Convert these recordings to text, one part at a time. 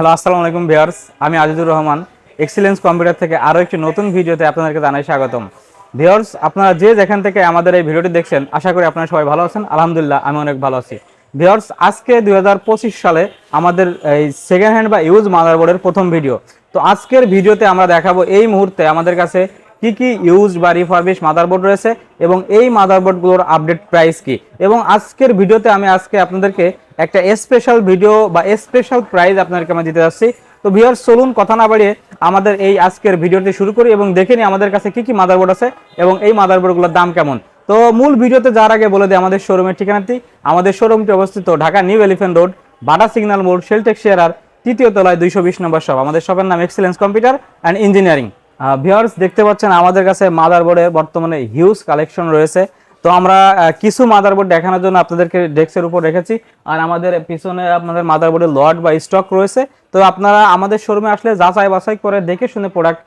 Hello, আসসালামু আলাইকুম viewers. আমি আজিজুর রহমান। এক্সিলেন্স কম্পিউটার থেকে আরও একটি নতুন ভিডিওতে আপনাদেরকে জানাই স্বাগতম। ভিউয়ার্স, আপনারা যে যেখান থেকে আমাদের এই ভিডিওটি দেখছেন, আশা করি আপনারা সবাই ভালো আছেন। আলহামদুলিল্লাহ, আমি অনেক ভালো আছি। ভিউয়ার্স, আজকে দু হাজার পঁচিশ সালে আমাদের এই সেকেন্ড হ্যান্ড বা ইউজ মাদারবোর্ডের প্রথম ভিডিও তো আজকের ভিডিওতে আমরা দেখাবো এই মুহূর্তে আমাদের কাছে কি কি ইউজ বা রিফারবিশ মাদারবোর্ড রয়েছে এবং এই মাদারবোর্ডগুলোর আপডেট প্রাইস কি। এবং আজকের ভিডিওতে আমি আজকে আপনাদেরকে একটা স্পেশাল ভিডিও বা স্পেশাল প্রাইজ আপনাদেরকে আমি দিতে যাচ্ছি। তো ভিউয়ার চলুন কথা না বাড়িয়ে আমাদের এই আজকের ভিডিওটি শুরু করি এবং দেখে নিই আমাদের কাছে কি কি মাদারবোর্ড আছে এবং এই মাদারবোর্ডগুলোর দাম কেমন। তো মূল ভিডিওতে যাওয়ার আগে বলে দিই, আমাদের শোরুমের ঠিকানাটি। আমাদের শোরুমটি অবস্থিত Dhaka new elephant road Bata signal মোড় শেলটেক শেয়ার তৃতীয় তলায় দুইশো বিশ নম্বর শপ আমাদের শপের নাম excellence computer and engineering viewers দেখতে পাচ্ছেন আমাদের কাছে মাদারবোর্ডে বর্তমানে হিউজ কালেকশন রয়েছে। তো আমরা কিছু মাদারবোর্ড দেখানোর জন্য আপনাদেরকে ডেস্কের উপর রেখেছি। আর আমাদের পিছনে আপনাদের মাদারবোর্ডের লট বা স্টক রয়েছে। তো আপনারা আমাদের শোরুমে আসলে যাচাই বাছাই করে দেখে শুনে প্রোডাক্ট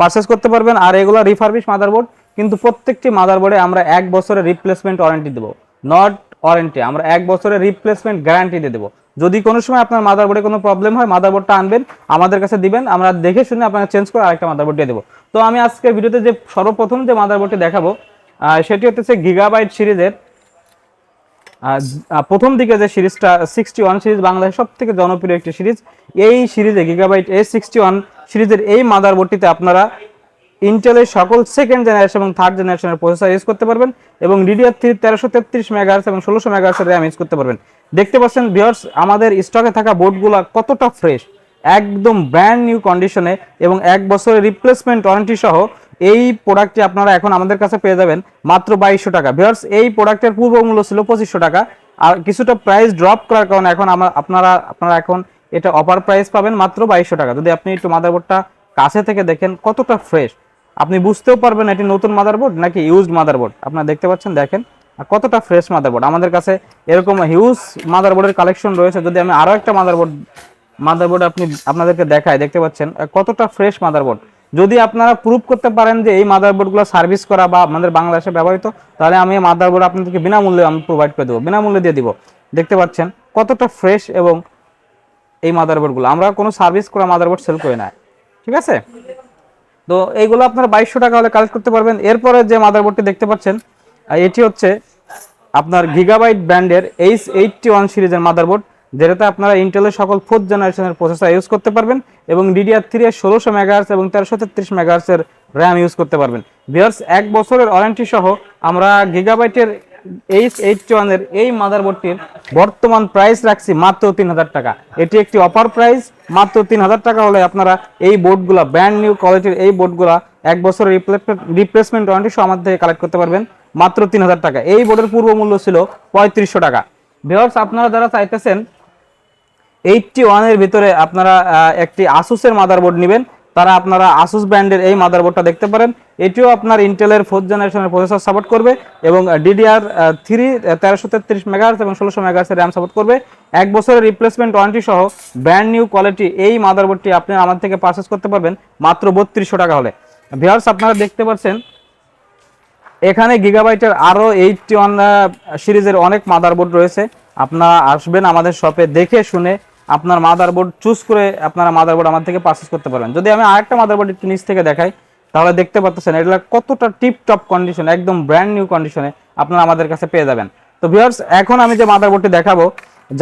পারচেস করতে পারবেন। আর এগুলো রিফারবিশ মাদারবোর্ড কিন্তু প্রত্যেকটি মাদারবোর্ডে আমরা এক বছরের রিপ্লেসমেন্ট ওয়ারেন্টি দেবো। নট ওয়ারেন্টি আমরা এক বছরের রিপ্লেসমেন্ট গ্যারান্টি দিয়ে দেবো। যদি কোনো সময় আপনার মাদারবোর্ডে কোনো প্রবলেম হয় মাদারবোর্ডটা আনবেন, আমাদের কাছে দিবেন, আমরা দেখে শুনে আপনাকে চেঞ্জ করে আরেকটা মাদারবোর্ড দিয়ে দেবো। তো আমি আজকের ভিডিওতে যে সর্বপ্রথম যে মাদারবোর্ডটি দেখাবো সেটি হচ্ছে গিগাবাইট সিরিজের প্রথম দিকে যে সিরিজটা সিক্সটি ওয়ান সিরিজ বাংলাদেশের সব থেকে জনপ্রিয় একটি সিরিজ, এই সিরিজে গিগাবাইট এ সিক্সটি ওয়ান সিরিজের এই মাদারবোর্ডটিতে আপনারা ইন্টেলের সকল সেকেন্ড জেনারেশন এবং থার্ড জেনারেশনের প্রসেসর ইউজ করতে পারবেন এবং ডিডিআর থ্রি তেরোশো তেত্রিশ মেগাহার্স এবং ষোলোশো মেগাহার্সের র্যাম ইউজ করতে পারবেন। দেখতে পাচ্ছেন ভিউয়ার্স আমাদের স্টকে থাকা বোর্ডগুলো কতটা ফ্রেশ একদম ব্র্যান্ড নিউ কন্ডিশনে এবং এক বছরের রিপ্লেসমেন্ট ওয়ারেন্টি সহ এই প্রোডাক্টটি আপনারা এখন আমাদের কাছে পেয়ে যাবেন মাত্র বাইশশো টাকা। ভিউয়ার্স, এই প্রোডাক্টের পূর্ব মূল্য ছিল পঁচিশশো টাকা। আর কিছুটা প্রাইস ড্রপ করার কারণে এখন আমরা, আপনারা আপনারা এখন এটা অফার প্রাইস পাবেন মাত্র বাইশশো টাকা। যদি আপনি একটু মাদারবোর্ডটা কাছে থেকে দেখেন, কতটা ফ্রেশ আপনি বুঝতেও পারবেন এটি নতুন মাদারবোর্ড নাকি ইউজড মাদারবোর্ড আপনারা দেখতে পাচ্ছেন, দেখেন কতটা ফ্রেশ মাদারবোর্ড আমাদের কাছে এরকম হিউজ মাদারবোর্ডের কালেকশন রয়েছে। যদি আমি আরও একটা মাদারবোর্ড মাদারবোর্ড আপনি, আপনাদেরকে দেখায় দেখতে পাচ্ছেন, কতটা ফ্রেশ মাদারবোর্ড যদি আপনারা প্রুভ করতে পারেন যে এই মাদারবোর্ডগুলো সার্ভিস করা বা আমাদের বাংলাদেশে ব্যবহৃত, তাহলে আমি এই মাদারবোর্ড আপনাদেরকে বিনামূল্যে আমি প্রোভাইড করে দেবো। বিনামূল্যে দিয়ে দিব। দেখতে পাচ্ছেন কতটা ফ্রেশ এবং এই মাদারবোর্ডগুলো আমরা কোনো সার্ভিস করা মাদারবোর্ড সেল করি না। ঠিক আছে? তো এইগুলো আপনারা বাইশশো টাকা হলে কালেক্ট করতে পারবেন। এরপরে যে মাদারবোর্ডটি দেখতে পাচ্ছেন এটি হচ্ছে আপনার গিগাবাইট ব্র্যান্ডের এইচ এইটটি ওয়ান সিরিজের মাদারবোর্ড যেটাতে আপনারা ইন্টেলের সকল ফোর্থ জেনারেশনের প্রসেসর ইউজ করতে পারবেন এবং ডিডিআর থ্রি এর ষোলোশো মেগাহার্স এবং তেরোশো তেত্রিশ মেগাহার্সের র্যাম ইউজ করতে পারবেন। বিয়ার্স এক বছরের ওয়ারেন্টি সহ আমরা গিগাবাইটের এইচ এইটটি ওয়ানের এই মাদারবোর্ডটির বর্তমান প্রাইস রাখছি মাত্র তিন হাজার টাকা। এটি একটি অফার প্রাইস মাত্র তিন হাজার টাকা হলে আপনারা এই বোর্ডগুলো ব্র্যান্ড নিউ কোয়ালিটির এই বোর্ডগুলো এক বছরের রিপ্লেসমেন্ট ওয়ারেন্টি সহ আমাদের থেকে কালেক্ট করতে পারবেন, মাত্র তিন হাজার টাকা। এই বোর্ডের পূর্ব মূল্য ছিল পঁয়ত্রিশশো টাকা। ভিওর্স আপনারা যারা চাইতেছেন এইটটি ওয়ানের ভিতরে আপনারা একটি আসুসের মাদারবোর্ড নেবেন। তারা আপনারা আসুস ব্র্যান্ডের এই মাদারবোর্ডটা দেখতে পারেন। এটিও আপনার ইন্টেলের ফোর্থ জেনারেশনের প্রসেসর সাপোর্ট করবে এবং ডিডিআর থ্রি তেরোশো তেত্রিশ মেগাহার্স এবং ষোলোশো মেগাহার্সের র্যাম সাপোর্ট করবে। এক বছরের রিপ্লেসমেন্ট ওয়ারেন্টি সহ ব্র্যান্ড নিউ কোয়ালিটি এই মাদারবোর্ডটি আপনি আমার থেকে পারচেস করতে পারবেন মাত্র বত্রিশশো টাকা হলে। ভিউয়ার্স আপনারা দেখতে পাচ্ছেন, এখানে গিগাবাইটের আরও এইটটি ওয়ান সিরিজের অনেক মাদারবোর্ড রয়েছে। আপনারা আসবেন আমাদের শপে দেখে শুনে আপনার মাদারবোর্ড চুজ করে আপনারা মাদারবোর্ড আমার থেকে পারচেস করতে পারবেন। যদি আমি আরেকটা মাদারবোর্ড একটু নিচ থেকে দেখাই, তাহলে দেখতে পাচ্ছেন এটা কতটা টিপ টপ কন্ডিশন একদম ব্র্যান্ড নিউ কন্ডিশনে আপনারা আমাদের কাছে পেয়ে যাবেন। তো ভিউয়ার্স এখন আমি যে মাদারবোর্ডটি দেখাবো,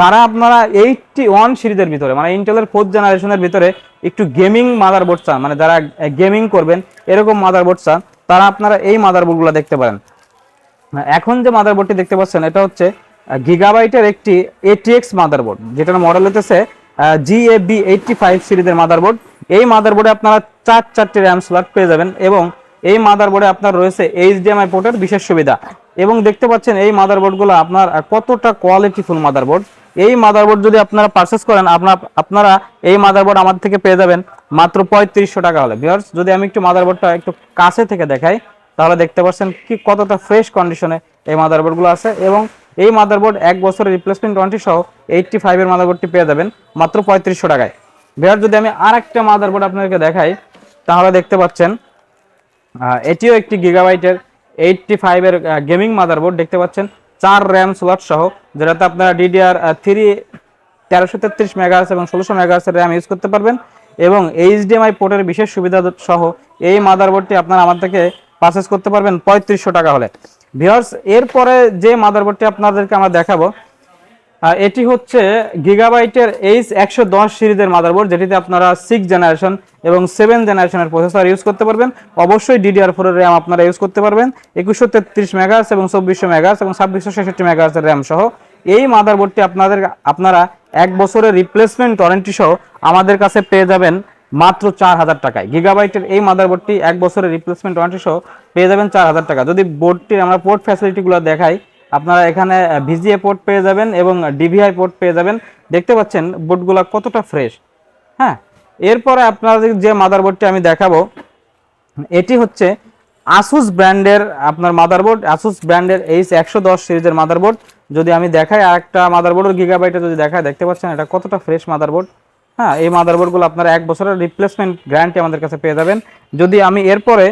যারা আপনারা এইটটি ওয়ান সিরিজের ভিতরে মানে ইন্টেলের ফোর্থ জেনারেশনের ভিতরে একটু গেমিং মাদারবোর্ড চান মানে যারা গেমিং করবেন, এরকম মাদারবোর্ড চান, তারা আপনারা এই মাদার মাদারবোর্ডগুলো দেখতে পারেন। এখন যে মাদারবোর্ডটি দেখতে পাচ্ছেন, এটা হচ্ছে গিগাবাইটের একটি এটিএক্স মাদারবোর্ড যেটার মডেল হতেছে জিএবি এইটটি ফাইভ সিরিজের মাদারবোর্ড এই মাদারবোর্ডে আপনারা চার চারটি র্যাম স্লট পেয়ে যাবেন এবং এই মাদারবোর্ডে আপনার রয়েছে এইচডিএমআই পোর্টের বিশেষ সুবিধা। এবং দেখতে পাচ্ছেন এই মাদারবোর্ডগুলো আপনার কতটা কোয়ালিটিফুল মাদারবোর্ড এই মাদারবোর্ড যদি আপনারা পারচেস করেন, আপনার, আপনারা এই মাদারবোর্ড আমাদের থেকে পেয়ে যাবেন মাত্র পঁয়ত্রিশশো টাকা হলে। ভিউয়ার্স যদি আমি একটু মাদারবোর্ডটা একটু কাছে থেকে দেখাই, তাহলে দেখতে পাচ্ছেন কি কতটা ফ্রেশ কন্ডিশনে এই মাদারবোর্ডগুলো আছে। এবং এই মাদারবোর্ড এক বছরের রিপ্লেসমেন্ট ওয়ারেন্টি সহ এইটটি ফাইভের মাদারবোর্ডটি পেয়ে যাবেন, মাত্র পঁয়ত্রিশশো টাকায়। ভিউয়ার যদি আমি আর একটা মাদারবোর্ড আপনাদেরকে দেখাই, তাহলে দেখতে পাচ্ছেন এটিও একটি গিগাবাইটের এইটটি ফাইভের গেমিং মাদারবোর্ড দেখতে পাচ্ছেন, চার র্যাম স্লট সহ, যেটাতে আপনারা ডিডিআর থ্রি তেরোশো তেত্রিশ মেগাহার্স এবং ষোলোশো মেগাহার্সের র্যাম ইউজ করতে পারবেন এবং এইচডিএমআই পোর্টের বিশেষ সুবিধা সহ এই মাদারবোর্ডটি আপনারা আমার থেকে পারচেস করতে পারবেন পঁয়ত্রিশশো টাকা হলে। ভিওর্স এরপরে যে মাদারবোর্ডটি আপনাদেরকে আমরা দেখাবো এটি হচ্ছে গিগাবাইটের এইচ একশো দশ সিরিজের মাদারবোর্ড যেটিতে আপনারা সিক্স জেনারেশন এবং সেভেন জেনারেশনের প্রসেসর ইউজ করতে পারবেন। অবশ্যই ডিডিআর ফোরের র্যাম আপনারা ইউজ করতে পারবেন। একুশশো তেত্রিশ মেগাস এবং চব্বিশশো মেগাস এবং ছাব্বিশশো ছেষট্টি মেগাহার্সের র্যাম সহ। এই মাদারবোর্ডটি আপনাদের, আপনারা এক বছরের রিপ্লেসমেন্ট ওয়ারেন্টি সহ আমাদের কাছে পেয়ে যাবেন মাত্র চার হাজার টাকায়। গিগাবাইটের এই মাদারবোর্ডটি এক বছরের রিপ্লেসমেন্ট ওয়ারেন্টি সহ পেয়ে যাবেন চার হাজার টাকা। যদি বোর্ডটির আমরা পোর্ট ফ্যাসিলিটিগুলো দেখাই, আপনারা এখানে ভিজিএ পোর্ট পেয়ে যাবেন এবং ডিভিআই পোর্ট পেয়ে যাবেন। দেখতে পাচ্ছেন বোর্ডগুলো কতটা ফ্রেশ হ্যাঁ এরপরে আপনাদের যে মাদারবোর্ডটি আমি দেখাবো, এটি হচ্ছে আসুস ব্র্যান্ডের আপনার মাদারবোর্ড আসুস ব্র্যান্ডের এইচ একশো দশ সিরিজের মাদারবোর্ড যদি আমি দেখাই আর একটা মাদারবোর্ডের গিগাবাইটে যদি দেখায় দেখতে পাচ্ছেন এটা কতটা ফ্রেশ মাদারবোর্ড হ্যাঁ এই মাদারবোর্ডগুলো আপনারা এক বছরের রিপ্লেসমেন্ট গ্যারান্টি আমাদের কাছে পেয়ে যাবেন। যদি আমি এরপরে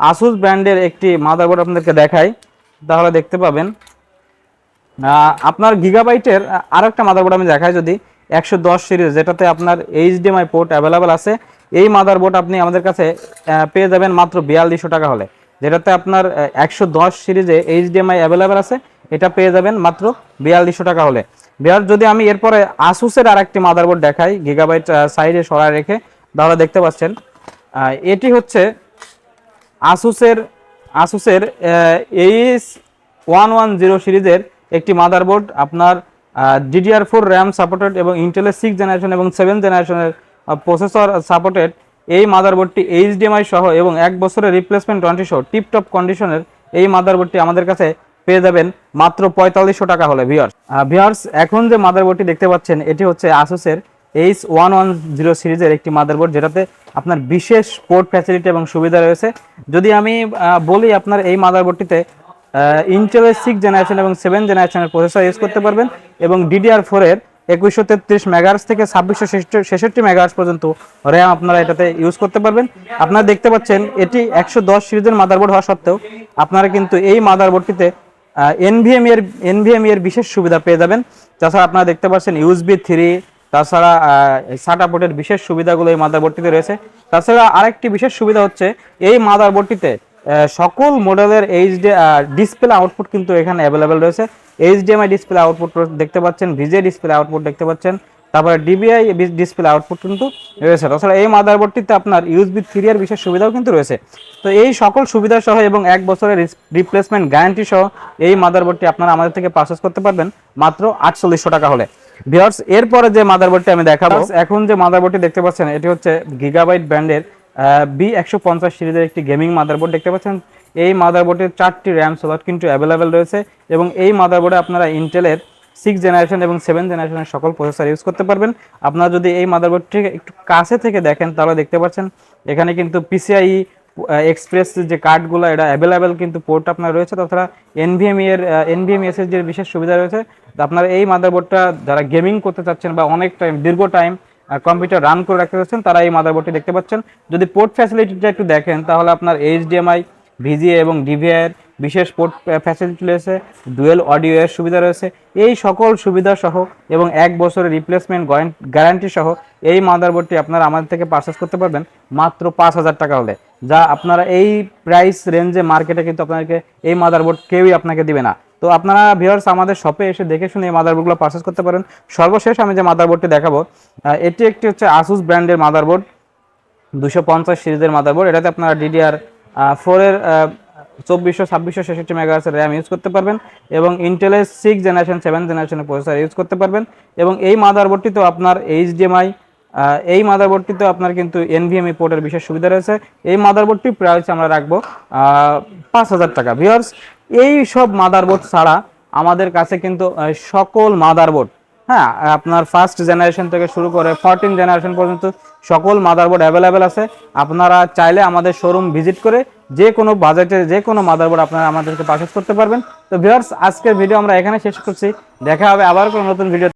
আসুস ব্র্যান্ডের একটি মাদারবোর্ড আপনাদেরকে দেখাই, তাহলে দেখতে পাবেন আপনার গিগাবাইটের আরও একটা মাদারবোর্ড আমি দেখাই যদি, একশো দশ সিরিজ যেটাতে আপনার এইচডিএমআই পোর্ট অ্যাভেলেবেল আছে। এই মাদারবোর্ড আপনি আমাদের কাছে পেয়ে যাবেন মাত্র বিয়াল্লিশশো টাকা হলে। যেটাতে আপনার একশো দশ সিরিজে এইচডিএমআই অ্যাভেলেবেল আছে, এটা পেয়ে যাবেন মাত্র বিয়াল্লিশশো টাকা হলে। বিয়ার যদি আমি এরপরে আসুসের আর একটি মাদারবোর্ড দেখাই গিগাবাইট সাইডে সরায় রেখে, তাহলে দেখতে পাচ্ছেন এটি হচ্ছে আসুসের আসুসের এইচ ওয়ান ওয়ান জিরো সিরিজের একটি মাদারবোর্ড আপনার ডিডিআর ফোর র্যাম সাপোর্টেড এবং ইন্টেলের সিক্স জেনারেশন এবং সেভেন জেনারেশনের প্রসেসর সাপোর্টেড এই মাদারবোর্ডটি এইচডিএমআই সহ এবং এক বছরের রিপ্লেসমেন্ট ওয়ারেন্টি সহ টিপটপ কন্ডিশনের এই মাদারবোর্ডটি আমাদের কাছে পেয়ে যাবেন মাত্র পঁয়তাল্লিশশো টাকা হলে ভিওর্স ভিওর্স এখন যে মাদারবোর্ডটি দেখতে পাচ্ছেন, এটি হচ্ছে আসুসের এইচ ওয়ান ওয়ান জিরো সিরিজের একটি মাদারবোর্ড যেটাতে আপনার বিশেষ পোর্ট ফ্যাসিলিটি এবং সুবিধা রয়েছে। যদি আমি বলি আপনার এই মাদারবোর্ডটিতে ইন্টেলের সিক্স জেনারেশন এবং সেভেন জেনারেশনের প্রসেসর ইউজ করতে পারবেন এবং ডিডিআর ফোরের একুশশো তেত্রিশ মেগাহার্স থেকে ছাব্বিশশো ছেষট্টি মেগাহার্স পর্যন্ত র্যাম আপনারা এটাতে ইউজ করতে পারবেন। আপনারা দেখতে পাচ্ছেন, এটি একশো দশ সিরিজের মাদারবোর্ড হওয়া সত্ত্বেও আপনারা কিন্তু এই মাদারবোর্ডটিতে এনভিএম এর এনভিএম এর বিশেষ সুবিধা পেয়ে যাবেন। তাছাড়া আপনারা দেখতে পাচ্ছেন ইউএসবি থ্রি তাছাড়া সাটা পোর্টের বিশেষ সুবিধাগুলো এই মাদারবোর্ডটিতে রয়েছে। তাছাড়া আরেকটি বিশেষ সুবিধা হচ্ছে, এই মাদারবোর্ডটিতে সকল মডেলের এইচডি ডিসপ্লে আউটপুট কিন্তু এখানে অ্যাভেলেবেল রয়েছে। এইচডিএমআই ডিসপ্লে আউটপুট দেখতে পাচ্ছেন ভিজে ডিসপ্লে আউটপুট দেখতে পাচ্ছেন। তারপরে ডিবিআই ডিসপ্লে আউটপুট কিন্তু রয়েছে। তাছাড়া এই মাদারবোর্ডটিতে আপনার ইউএসবি থ্রি এর বিশেষ সুবিধাও কিন্তু রয়েছে। তো এই সকল সুবিধা সহ এবং এক বছরের রিপ্লেসমেন্ট গ্যারান্টি সহ এই মাদারবোর্ডটি আপনারা আমাদের থেকে পারচেস করতে পারবেন মাত্র আটচল্লিশশো টাকা হলে। ভিওর্স এরপরে যে মাদারবোর্ডটি আমি দেখাবো এখন যে মাদারবোর্ডটি দেখতে পাচ্ছেন এটি হচ্ছে গিগাবাইট ব্র্যান্ডের বি একশো পঞ্চাশ সিরিজের একটি গেমিং মাদারবোর্ড দেখতে পাচ্ছেন। এই মাদারবোর্ডের চারটি র্যাম স্লট কিন্তু অ্যাভেলেবেল রয়েছে এবং এই মাদারবোর্ডে আপনারা ইন্টেলের সিক্স জেনারেশন এবং সেভেন জেনারেশনের সকল প্রসেসর ইউজ করতে পারবেন। আপনারা যদি এই মাদারবোর্ডটি একটু কাছে থেকে দেখেন, তাহলে দেখতে পাচ্ছেন, এখানে কিন্তু পিসিআই এক্সপ্রেস যে কার্ডগুলো এটা অ্যাভেলেবেল কিন্তু পোর্ট আপনার রয়েছে। তাছাড়া এনভিএম এর এনভিএম এসএসডির বিশেষ সুবিধা রয়েছে। আপনারা এই মাদারবোর্ডটা যারা গেমিং করতে চাচ্ছেন বা অনেক টাইম দীর্ঘ টাইম কম্পিউটার রান করে রাখতে চাচ্ছেন, তারা এই মাদারবোর্ডটি দেখতে পাচ্ছেন। যদি পোর্ট ফ্যাসিলিটিটা একটু দেখেন, তাহলে আপনার এইচডিএমআই ভিজিএ এবং ডিভিআই এর বিশেষ পোর্ট ফ্যাসিলিটি রয়েছে ডুয়েল অডিও এর সুবিধা রয়েছে। এই সকল সুবিধা সহ এবং এক বছরের রিপ্লেসমেন্ট গ্যারান্টি সহ এই মাদারবোর্ডটি আপনারা আমাদের থেকে পারচেস করতে পারবেন মাত্র পাঁচ হাজার টাকা হলে। যা আপনারা এই প্রাইস রেঞ্জে মার্কেটে কিন্তু আপনাদেরকে এই মাদারবোর্ড কেউই আপনাকে দিবে না। তো আপনারা ভিউয়ার্স আমাদের শপে এসে দেখে শুনে এই মাদারবোর্ডগুলো পারচেস করতে পারেন। সর্বশেষ আমি যে মাদারবোর্ডটি দেখাবো এটি একটি হচ্ছে আসুস ব্র্যান্ডের মাদারবোর্ড দুশো পঞ্চাশ সিরিজের মাদারবোর্ড এটাতে আপনারা ডিডিআর ফোরের চব্বিশশো, ছাব্বিশশো, ছেষট্টি মেগাহার্সের র্যাম ইউজ করতে পারবেন এবং ইন্টেলের সিক্স জেনারেশন সেভেন জেনারেশনের প্রসেসর ইউজ করতে পারবেন। এবং এই মাদারবোর্ডটিতেও আপনার এইচডিএমআই এই মাদারবোর্ডটিতেও আপনার কিন্তু এনভিএমই পোর্টের বিশেষ সুবিধা রয়েছে। এই মাদারবোর্ডটি প্রাইস আমরা রাখব পাঁচ হাজার টাকা। ভিওর্স এই সব মাদারবোর্ড ছাড়া আমাদের কাছে কিন্তু সকল মাদারবোর্ড হ্যাঁ আপনার ফার্স্ট জেনারেশন থেকে শুরু করে ফোরটিন জেনারেশন পর্যন্ত সকল মাদারবোর্ড অ্যাভেলেবেল আছে। আপনারা চাইলে আমাদের শোরুম ভিজিট করে যে কোনো বাজেটের যে কোনো মাদারবোর্ড আপনারা আমাদেরকে পারচেস করতে পারবেন। তো ভিউয়ার্স আজকের ভিডিও আমরা এখানে শেষ করছি। দেখা হবে আবার কোনো নতুন ভিডিও